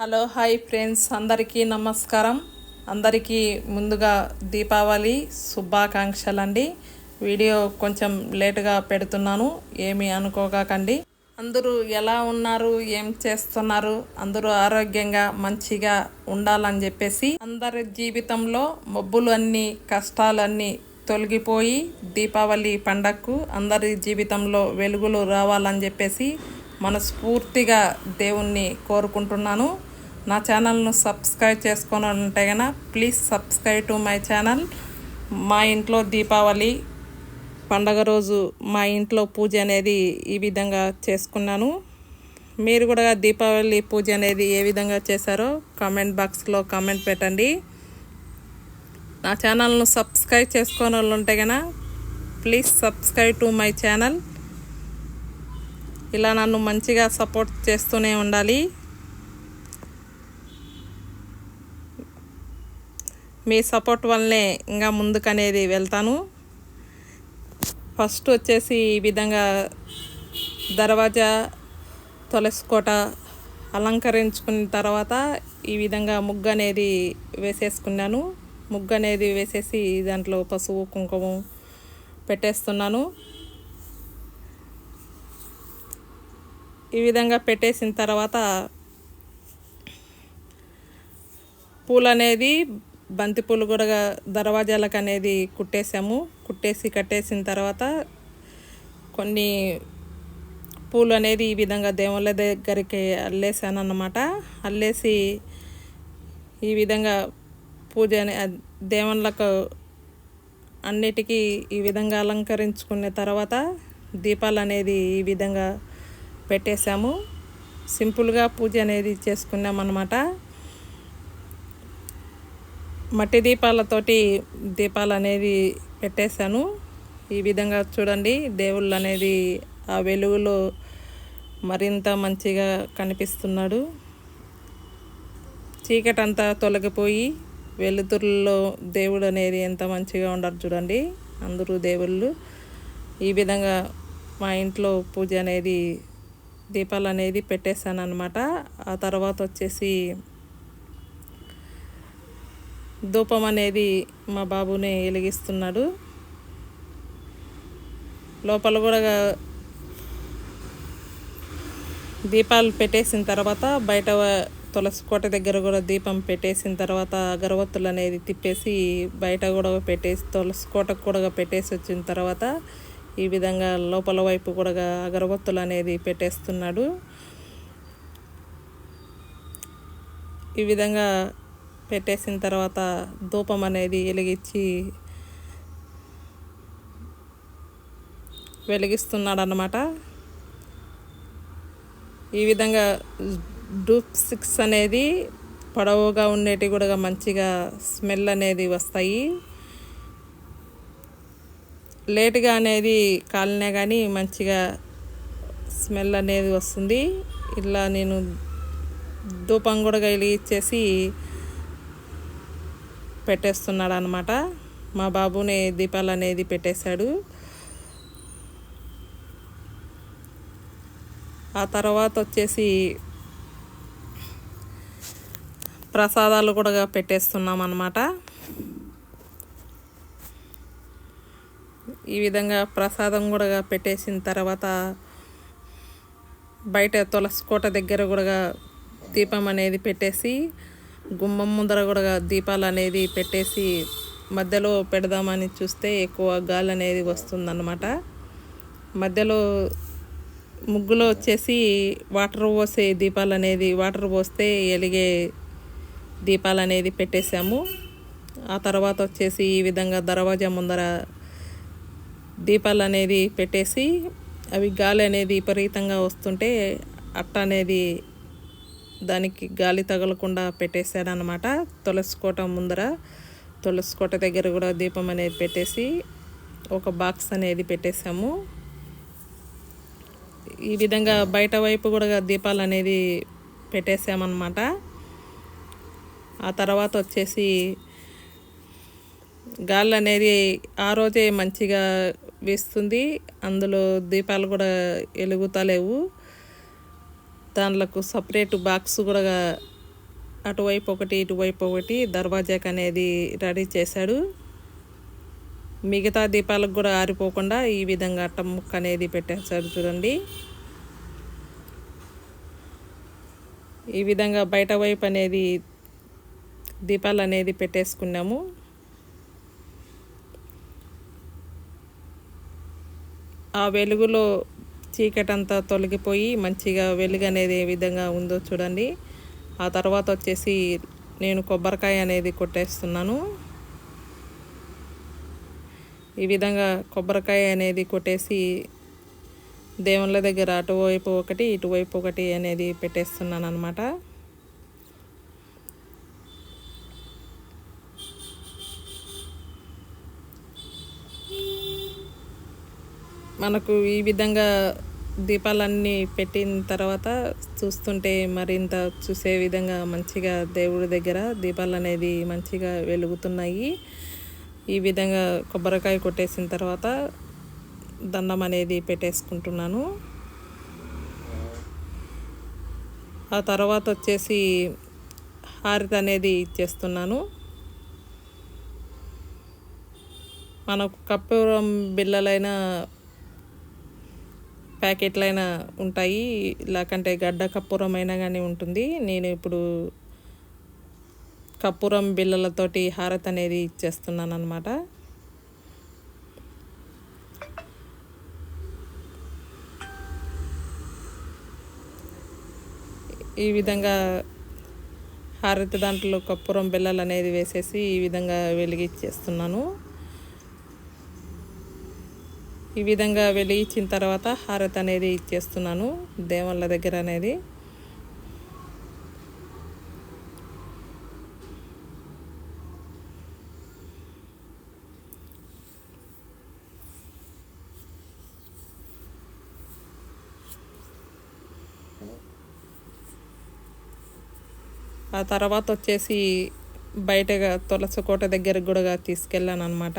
Hello hi friends. అందరికీ నమస్కారం. అందరికీ ముందుగా దీపావళి శుభాకాంక్షలు అండి వీడియో కొంచెం లేటుగా పెడుతున్నాను. ఏమీ అనుకోకండి అందరూ ఎలా ఉన్నారు? ఏం చేస్తున్నారు? అందరూ ఆరోగ్యంగా మంచిగా ఉండాలని చెప్పేసి అందరి జీవితంలో మబ్బులు అన్నీ కష్టాలు అన్నీ తొలగిపోయి దీపావళి పండగకు అందరి జీవితంలో వెలుగులు రావాలని చెప్పేసి మనస్ఫూర్తిగా దేవుణ్ణి కోరుకుంటున్నాను. నా ఛానల్ను సబ్స్క్రైబ్ చేసుకొని ఉంటే కనుక please subscribe to my channel. మా ఇంట్లో దీపావళి పండగ రోజు మా ఇంట్లో పూజ అనేది ఈ విధంగా చేసుకున్నాను. మీరు కూడా దీపావళి పూజ అనేది ఏ విధంగా చేశారో కామెంట్ బాక్స్లో కామెంట్ పెట్టండి. నా ఛానల్ను సబ్స్క్రైబ్ చేసుకొని వాళ్ళు ఉంటే కనుక please subscribe to my channel. ఇలా నన్ను మంచిగా సపోర్ట్ చేస్తూనే ఉండాలి. మీ సపోర్ట్ వల్లనే ఇంకా ముందుకనేది వెళ్తాను. ఫస్ట్ వచ్చేసి ఈ విధంగా దర్వాజా తులసికోట అలంకరించుకున్న తర్వాత ఈ విధంగా ముగ్గు అనేది వేసేసుకున్నాను. ముగ్గు అనేది వేసేసి దాంట్లో పసుపు కుంకుమ పెట్టేస్తున్నాను. ఈ విధంగా పెట్టేసిన తర్వాత పూలు అనేది బంతిపూలు కూడా దర్వాజాలకు అనేది కుట్టేసాము కుట్టేసి కట్టేసిన తర్వాత కొన్ని పూలు అనేది ఈ విధంగా దేవుళ్ళ దగ్గరికి అల్లేసాను అన్నమాట అల్లేసి ఈ విధంగా పూజ అనే దేవుళ్ళకు అన్నిటికీ ఈ విధంగా అలంకరించుకున్న తర్వాత దీపాలు అనేది ఈ విధంగా పెట్టేశాము. సింపుల్గా పూజ అనేది చేసుకున్నాం అన్నమాట మట్టి దీపాలతోటి దీపాలు అనేది పెట్టేశాను. ఈ విధంగా చూడండి దేవుళ్ళు అనేది ఆ వెలుగులో మరింత మంచిగా కనిపిస్తున్నాడు. చీకటి అంతా తొలగిపోయి వెలుతురులో దేవుడు అనేది ఎంత మంచిగా ఉండరు చూడండి అందరూ దేవుళ్ళు. ఈ విధంగా మా ఇంట్లో పూజ అనేది దీపాలు అనేది పెట్టేశాను అనమాట ఆ తర్వాత వచ్చేసి ధూపం అనేది మా బాబునే వెలిగిస్తున్నాడు. లోపల కూడా దీపాలు పెట్టేసిన తర్వాత బయట తులసి కోట దగ్గర కూడా దీపం పెట్టేసిన తర్వాత అగరవత్తులు అనేది తిప్పేసి బయట కూడా పెట్టేసి తులసి కోటకు కూడా పెట్టేసి వచ్చిన తర్వాత ఈ విధంగా లోపల వైపు కూడా అగరవత్తులు అనేది పెట్టేస్తున్నాడు. ఈ విధంగా పెట్టేసిన తర్వాత ధూపం అనేది వెలిగించి వెలిగిస్తున్నాడు అన్నమాట ఈ విధంగా డూప్ సిక్స్ అనేది పొడవుగా ఉండేటి కూడా మంచిగా స్మెల్ అనేది వస్తాయి. లేట్గా అనేది కాలినా కానీ మంచిగా స్మెల్ అనేది వస్తుంది. ఇలా నేను ధూపం కూడా వెలిగించేసి పెట్టేస్తున్నాడు అనమాట మా బాబుని దీపాలు అనేది పెట్టేశాడు. ఆ తర్వాత వచ్చేసి ప్రసాదాలు కూడా పెట్టేస్తున్నాం అన్నమాట ఈ విధంగా ప్రసాదం కూడా పెట్టేసిన తర్వాత బయట తులసి కోట దగ్గర కూడా దీపం అనేది పెట్టేసి గుమ్మం ముందర కూడా దీపాలు అనేది పెట్టేసి మధ్యలో పెడదామని చూస్తే ఎక్కువ గాలి అనేది వస్తుందన్నమాట. మధ్యలో ముగ్గులో వచ్చేసి వాటర్ పోసే దీపాలు అనేది వాటర్ పోస్తే ఎలిగే దీపాలు అనేది పెట్టేశాము. ఆ తర్వాత వచ్చేసి ఈ విధంగా దర్వాజా ముందర దీపాలు అనేది పెట్టేసి అవి గాలి అనేది విపరీతంగా వస్తుంటే అట్ట అనేది దానికి గాలి తగలకుండా పెట్టేశాడనమాట తులసి కోట ముందర తులసి కోట దగ్గర కూడా దీపం అనేది పెట్టేసి ఒక బాక్స్ అనేది పెట్టేశాము. ఈ విధంగా బయట వైపు కూడా దీపాలు అనేది పెట్టేసామన్నమాట ఆ తర్వాత వచ్చేసి గాలి అనేది ఆ రోజే మంచిగా వీస్తుంది. అందులో దీపాలు కూడా వెలుగుతలేవు దాంట్లకు సపరేట్ బాక్స్ కూడా అటువైపు ఒకటి ఇటువైపు ఒకటి దర్వాజాకి అనేది రెడీ చేశాడు. మిగతా దీపాలకు కూడా ఆరిపోకుండా ఈ విధంగా అట్ట ముక్క అనేది పెట్టేశాడు చూడండి. ఈ విధంగా బయట వైపు అనేది దీపాలు అనేది పెట్టేసుకున్నాము. ఆ వెలుగులో చీకటి అంతా తొలగిపోయి మంచిగా వెలుగు అనేది ఏ విధంగా ఉందో చూడండి. ఆ తర్వాత వచ్చేసి నేను కొబ్బరికాయ అనేది కొట్టేస్తున్నాను. ఈ విధంగా కొబ్బరికాయ అనేది కొట్టేసి దేవుళ్ళ దగ్గర అటువైపు ఒకటి ఇటువైపు ఒకటి అనేది పెట్టేస్తున్నాను అనమాట మనకు ఈ విధంగా దీపాలన్నీ పెట్టిన తర్వాత చూస్తుంటే మరింత చూసే విధంగా మంచిగా దేవుడి దగ్గర దీపాలు అనేది మంచిగా వెలుగుతున్నాయి. ఈ విధంగా కొబ్బరికాయ కొట్టేసిన తర్వాత దండం అనేది పెట్టేసుకుంటున్నాను. ఆ తర్వాత వచ్చేసి హారతి అనేది ఇచ్చేస్తున్నాను మనకు కర్పూరం బిళ్ళలైన ప్యాకెట్లైనా ఉంటాయి. లేకంటే గడ్డ కర్పూరం అయినా కానీ ఉంటుంది. నేను ఇప్పుడు కర్పూరం బిళ్ళలతోటి హారత్ అనేది ఇచ్చేస్తున్నాను అనమాట ఈ విధంగా హారతి దాంట్లో కర్పూరం బిళ్ళలు అనేది వేసేసి ఈ విధంగా వెలిగిచ్చేస్తున్నాను ఈ విధంగా వెళ్ళి ఇచ్చిన తర్వాత హారతి అనేది ఇచ్చేస్తున్నాను దేవుళ్ళ దగ్గర అనేది. ఆ తర్వాత వచ్చేసి బయటగా తులసి కోట దగ్గర కూడా తీసుకెళ్ళాను అనమాట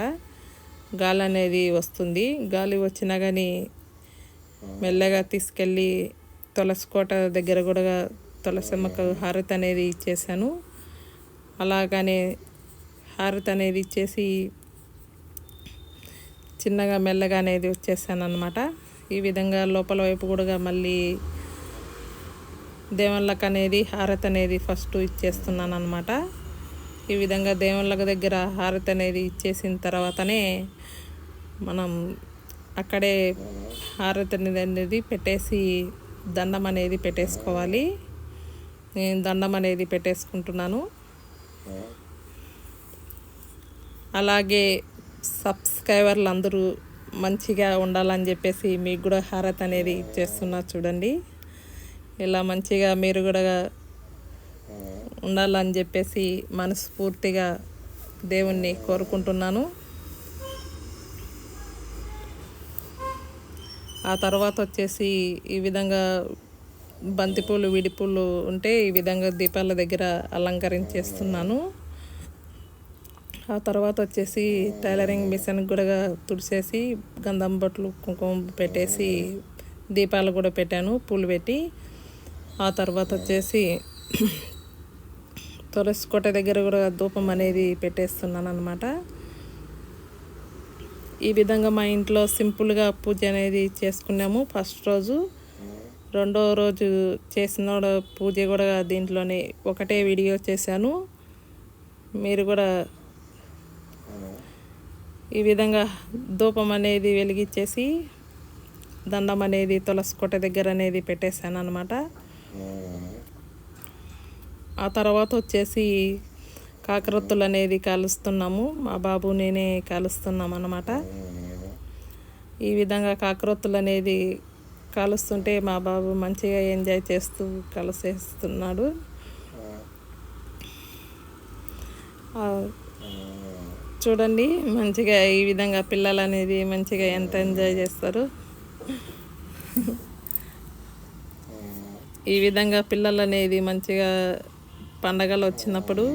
గాలి అనేది వస్తుంది. గాలి వచ్చినా కానీ మెల్లగా తీసుకెళ్ళి తులసి కోట దగ్గర కూడా తులసమ్మకు హారతి అనేది ఇచ్చేసాను అలాగనే హారతి అనేది ఇచ్చేసి చిన్నగా మెల్లగా అనేది వచ్చేసాను అనమాట ఈ విధంగా లోపల వైపు కూడా మళ్ళీ దేవుళ్ళకు అనేది హారతి అనేది ఫస్ట్ ఇచ్చేస్తున్నాను అనమాట ఈ విధంగా దేవుళ్ళకి దగ్గర హారతి అనేది ఇచ్చేసిన తర్వాతనే మనం అక్కడే హారతి అనేది పెట్టేసి దండం అనేది పెట్టేసుకోవాలి. నేను దండం అనేది పెట్టేసుకుంటున్నాను. అలాగే సబ్స్క్రైబర్లు అందరూ మంచిగా ఉండాలని చెప్పేసి మీకు కూడా హారతి అనేది చేస్తున్నా చూడండి. ఇలా మంచిగా మీరు కూడా ఉండాలని చెప్పేసి మనస్ఫూర్తిగా దేవుణ్ణి కోరుకుంటున్నాను. ఆ తర్వాత వచ్చేసి ఈ విధంగా బంతిపూలు విడిపూలు ఉంటే ఈ విధంగా దీపాల దగ్గర అలంకరించేస్తున్నాను. ఆ తర్వాత వచ్చేసి టైలరింగ్ మిషన్ కూడా తుడిచేసి గంధం బొట్లు కుంకుమ పెట్టేసి దీపాలు కూడా పెట్టాను పూలు పెట్టి. ఆ తర్వాత వచ్చేసి తులసి కోట దగ్గర కూడా ధూపం అనేది పెట్టేస్తున్నాను అనమాట ఈ విధంగా మా ఇంట్లో సింపుల్గా పూజ అనేది చేసుకున్నాము ఫస్ట్ రోజు. రెండో రోజు చేసిన పూజ కూడా దీంట్లోనే ఒకటే వీడియో చేశాను. మీరు కూడా ఈ విధంగా ధూపం అనేది వెలిగించేసి దండం అనేది తులసి కొట్ట దగ్గర అనేది పెట్టేశాను అనమాట ఆ తర్వాత వచ్చేసి కాకరొత్తులు అనేది కాలుస్తున్నాము. మా బాబు నేనే కాలుస్తున్నాం అన్నమాట. ఈ విధంగా కాకరొత్తులు అనేది కాలుస్తుంటే మా బాబు మంచిగా ఎంజాయ్ చేస్తూ కలిసేస్తున్నాడు. చూడండి మంచిగా ఈ విధంగా పిల్లలు అనేది మంచిగా ఎంత ఎంజాయ్ చేస్తారు. ఈ విధంగా పిల్లలు అనేది మంచిగా పండగలు వచ్చినప్పుడు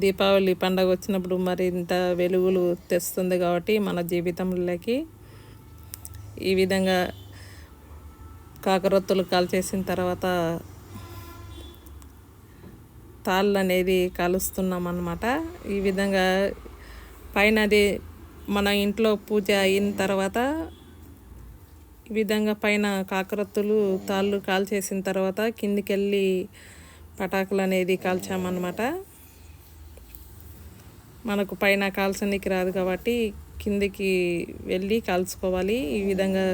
దీపావళి పండగ వచ్చినప్పుడు మరింత వెలుగులు తెస్తుంది కాబట్టి మన జీవితంలోకి ఈ విధంగా కాకరొత్తులు కాల్చేసిన తర్వాత తాళ్ళు అనేది కలుస్తున్నాం అన్నమాట. ఈ విధంగా పైన అది మన ఇంట్లో పూజ అయిన తర్వాత ఈ విధంగా పైన కాకరొత్తులు తాళ్ళు కాల్చేసిన తర్వాత కిందికి వెళ్ళి పటాకులు అనేది కాల్చామన్నమాట. మనకు పైన కాల్చనీకి రాదు కాబట్టి కిందికి వెళ్ళి కాల్చుకోవాలి. ఈ విధంగా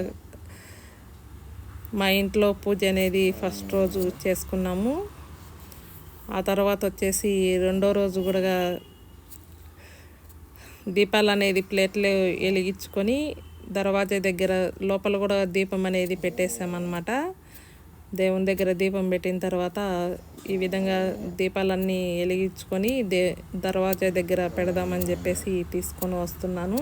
మా ఇంట్లో పూజ అనేది ఫస్ట్ రోజు చేసుకున్నాము. ఆ తర్వాత వచ్చేసి రెండో రోజు కూడా దీపాలు అనేది ప్లేట్లు వెలిగించుకొని దర్వాజా దగ్గర లోపల కూడా దీపం అనేది పెట్టేసామన్నమాట. దేవుని దగ్గర దీపం పెట్టిన తర్వాత ఈ విధంగా దీపాలన్నీ వెలిగించుకొని దే దర్వాజా దగ్గర పెడదామని చెప్పేసి తీసుకొని వస్తున్నాను.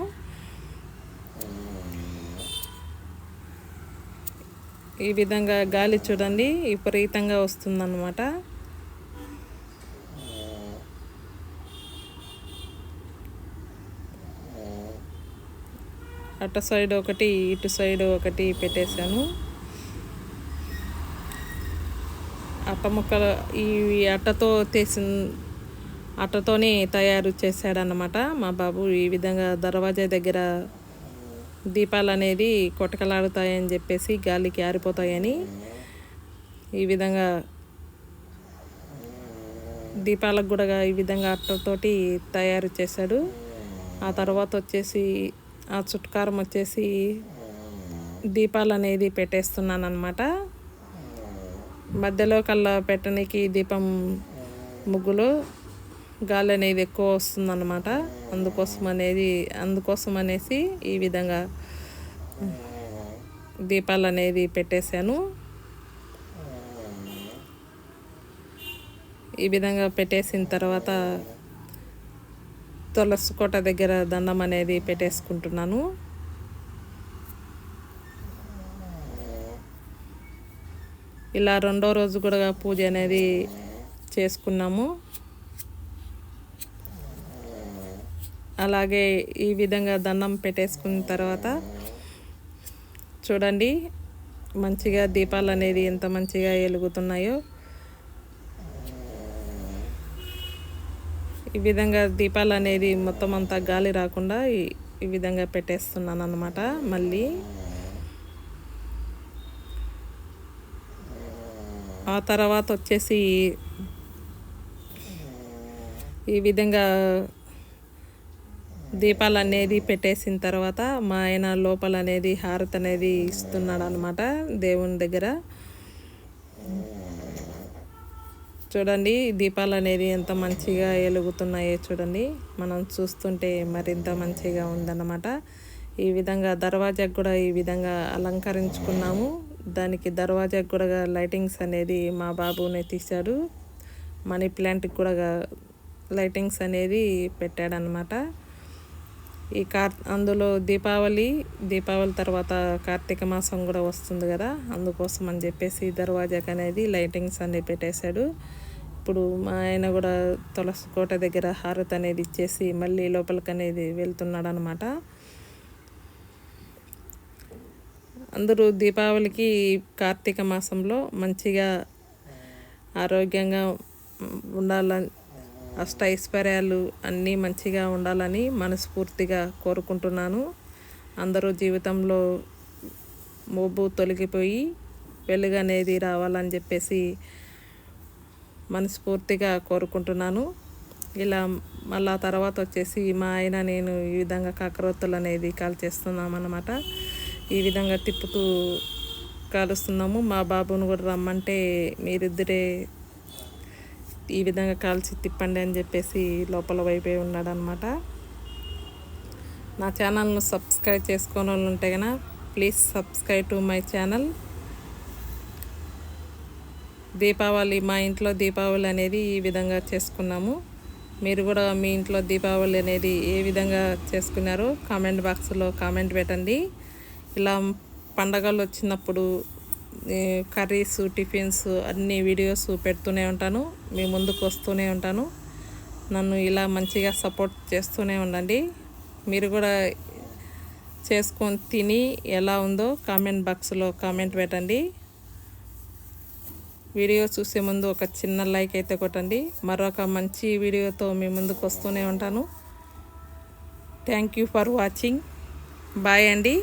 ఈ విధంగా గాలి చూడండి విపరీతంగా వస్తుందన్నమాట. అటు సైడ్ ఒకటి ఇటు సైడ్ ఒకటి పెట్టేశాను. అట్ట ముక్కలు ఈ అట్టతో తీసిన అట్టతోనే తయారు చేశాడనమాట మా బాబు ఈ విధంగా దర్వాజా దగ్గర దీపాలు అనేది కొట్టకలాడుతాయని చెప్పేసి గాలికి ఆరిపోతాయని ఈ విధంగా దీపాలకు కూడా ఈ విధంగా అట్టతోటి తయారు చేశాడు. ఆ తర్వాత వచ్చేసి ఆ చుట్కారం వచ్చేసి దీపాలు అనేది పెట్టేస్తున్నాను అనమాట మధ్యలో కల్లా పెట్టడానికి దీపం ముగ్గులో గాలి అనేది ఎక్కువ వస్తుందన్నమాట. అందుకోసం అనేది అందుకోసం అనేసి ఈ విధంగా దీపాలు అనేది పెట్టేశాను. ఈ విధంగా పెట్టేసిన తర్వాత తులసి కోట దగ్గర దండం అనేది పెట్టేసుకుంటున్నాను. ఇలా రెండో రోజు కూడా పూజ అనేది చేసుకున్నాము. అలాగే ఈ విధంగా దండం పెట్టేసుకున్న తర్వాత చూడండి మంచిగా దీపాలు అనేది ఎంత మంచిగా వెలుగుతున్నాయో. ఈ విధంగా దీపాలు అనేది మొత్తం అంతా గాలి రాకుండా ఈ- ఈ విధంగా పెట్టేస్తున్నాను అనమాట మళ్ళీ ఆ తర్వాత వచ్చేసి ఈ విధంగా దీపాలు అనేది పెట్టేసిన తర్వాత మా ఆయన లోపల అనేది హారతి అనేది ఇస్తున్నాడు అనమాట దేవుని దగ్గర. చూడండి దీపాలు అనేది ఎంత మంచిగా వెలుగుతున్నాయో చూడండి. మనం చూస్తుంటే మరింత మంచిగా ఉందన్నమాట. ఈ విధంగా దర్వాజాకు కూడా ఈ విధంగా అలంకరించుకున్నాము. దానికి దర్వాజాకు కూడా లైటింగ్స్ అనేది మా బాబునే తీశాడు. మనీ ప్లాంట్కి కూడా లైటింగ్స్ అనేది పెట్టాడనమాట ఈ కార్ అందులో దీపావళి దీపావళి తర్వాత కార్తీక మాసం కూడా వస్తుంది కదా అందుకోసం అని చెప్పేసి దర్వాజాకి అనేది లైటింగ్స్ అన్ని పెట్టేశాడు. ఇప్పుడు మా ఆయన కూడా తులసి కోట దగ్గర హారతి అనేది ఇచ్చేసి మళ్ళీ లోపలికి అనేది వెళ్తున్నాడు అనమాట అందరూ దీపావళికి కార్తీక మాసంలో మంచిగా ఆరోగ్యంగా ఉండాలని అష్ట ఐశ్వర్యాలు అన్నీ మంచిగా ఉండాలని మనస్ఫూర్తిగా కోరుకుంటున్నాను. అందరూ జీవితంలో మోబు తొలగిపోయి వెలుగు అనేది రావాలని చెప్పేసి మనస్ఫూర్తిగా కోరుకుంటున్నాను. ఇలా మళ్ళా తర్వాత వచ్చేసి మా ఆయన నేను ఈ విధంగా కాకరొత్తులు అనేది కాల్ చేస్తున్నాం అన్నమాట ఈ విధంగా తిప్పుతూ కాలుస్తున్నాము. మా బాబును కూడా రమ్మంటే మీరిద్దరే ఈ విధంగా కాల్చి తిప్పండి అని చెప్పేసి లోపల వైపే ఉన్నాడనమాట నా ఛానల్ను సబ్స్క్రైబ్ చేసుకోని వాళ్ళు ఉంటే కనుక please subscribe to my channel. Deepavali మా ఇంట్లో దీపావళి అనేది ఈ విధంగా చేసుకున్నాము. మీరు కూడా మీ ఇంట్లో దీపావళి అనేది ఏ విధంగా చేసుకున్నారో కామెంట్ బాక్స్లో కామెంట్ పెట్టండి. ఇలా పండగలు వచ్చినప్పుడు కర్రీస్ టిఫిన్స్ అన్ని వీడియోస్ పెడుతూనే ఉంటాను. మీ ముందుకు వస్తూనే ఉంటాను. నన్ను ఇలా మంచిగా సపోర్ట్ చేస్తూనే ఉండండి. మీరు కూడా చేసుకొని తిని ఎలా ఉందో కామెంట్ బాక్స్లో కామెంట్ పెట్టండి. వీడియో చూసే ముందు ఒక చిన్న లైక్ అయితే కొట్టండి. మరొక మంచి వీడియోతో మీ ముందుకు వస్తూనే ఉంటాను. Thank you for watching. Bye అండి.